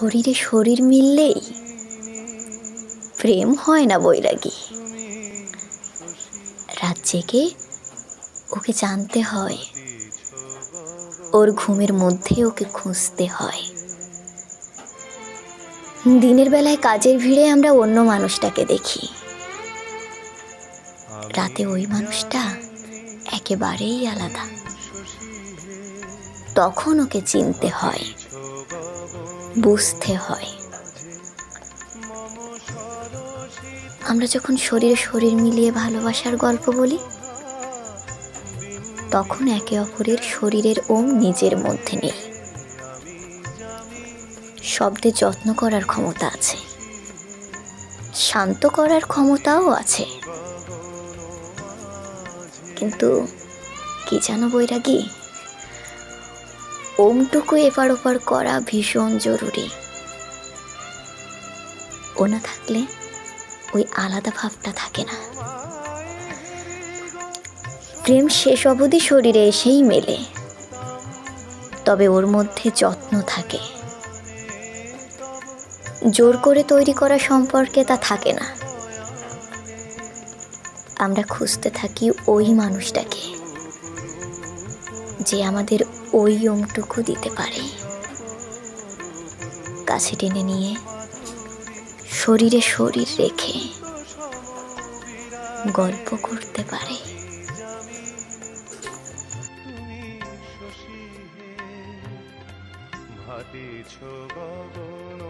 শরীরে শরীর মিললেই প্রেম হয় না বৈরাগী। রাত জেগে ওকে জানতে হয়, ওর ঘুমের মধ্যে ওকে খুঁজতে হয়। দিনের বেলায় কাজের ভিড়ে আমরা অন্য মানুষটাকে দেখি। রাতে ওই মানুষটা একেবারেই আলাদা। তখন ওকে চিনতে হয়। বুঝতে হয়। আমরা যখন শরীরে শরীর মিলিয়ে ভালোবাসার গল্প বলি, তখন একে অপরের শরীরের ওম নিজের মধ্যে নেই। শব্দে যত্ন করার ক্ষমতা আছে। শান্ত করার ক্ষমতাও আছে। কিন্তু কি জানো বৈরাগী? ওমটুকু এপার ওপার করা ভীষণ জরুরি। ও না থাকলে ওই আলাদা ভাবটা থাকে না। প্রেম শেষ অবধি শরীরে এসেই মেলে। তবে ওর মধ্যে যত্ন থাকে। জোর করে তৈরি করা সম্পর্কে তা থাকে না। আমরা খুঁজতে থাকি ওই মানুষটাকে। যে আমাদের ওই ওমটুকু দিতে পারে। কাছে টেনে নিয়ে শরীরে শরীর রেখে গল্প করতে পারে। গগন